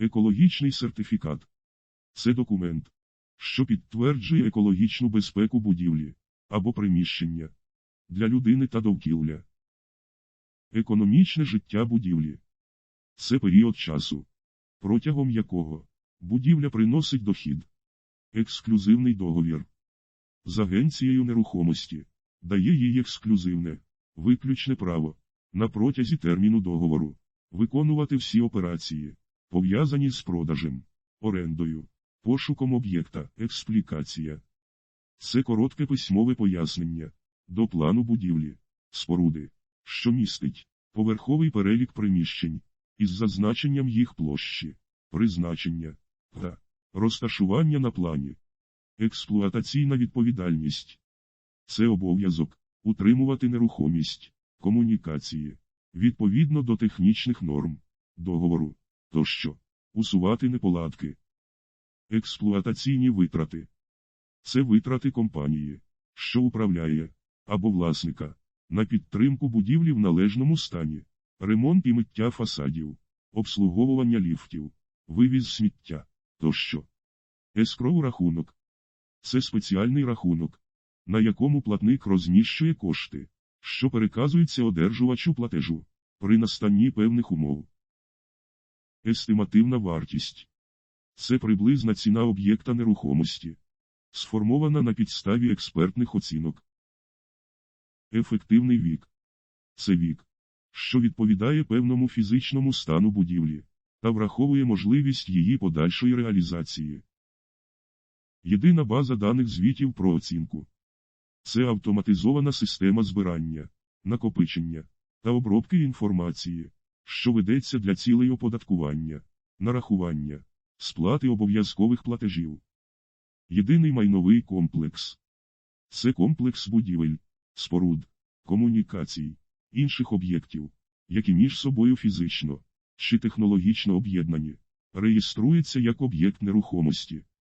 Екологічний сертифікат. Це документ, що підтверджує екологічну безпеку будівлі або приміщення для людини та довкілля. Економічне життя будівлі. Це період часу, протягом якого будівля приносить дохід. Ексклюзивний договір. З агенцією нерухомості. Дає їй ексклюзивне, виключне право на протязі терміну договору виконувати всі операції, пов'язані з продажем, орендою, пошуком об'єкта, експлікація. Це коротке письмове пояснення до плану будівлі, споруди, що містить поверховий перелік приміщень із зазначенням їх площі, призначення та розташування на плані. Експлуатаційна відповідальність це обов'язок утримувати нерухомість, комунікації, відповідно до технічних норм, договору, тощо, усувати неполадки. Експлуатаційні витрати. Це витрати компанії, що управляє, або власника, на підтримку будівлі в належному стані, ремонт і миття фасадів, обслуговування ліфтів, вивіз сміття. Тощо. Ескроу рахунок. Це спеціальний рахунок, на якому платник розміщує кошти, що переказуються одержувачу платежу при настанні певних умов. Естимативна вартість це приблизна ціна об'єкта нерухомості, сформована на підставі експертних оцінок. Ефективний вік це вік, що відповідає певному фізичному стану будівлі та враховує можливість її подальшої реалізації. Єдина база даних звітів про оцінку це автоматизована система збирання, накопичення та обробки інформації, що ведеться для цілей оподаткування, нарахування, сплати обов'язкових платежів. Єдиний майновий комплекс це комплекс будівель, споруд, комунікацій, інших об'єктів, які між собою фізично чи технологічно об'єднані, реєструється як об'єкт нерухомості,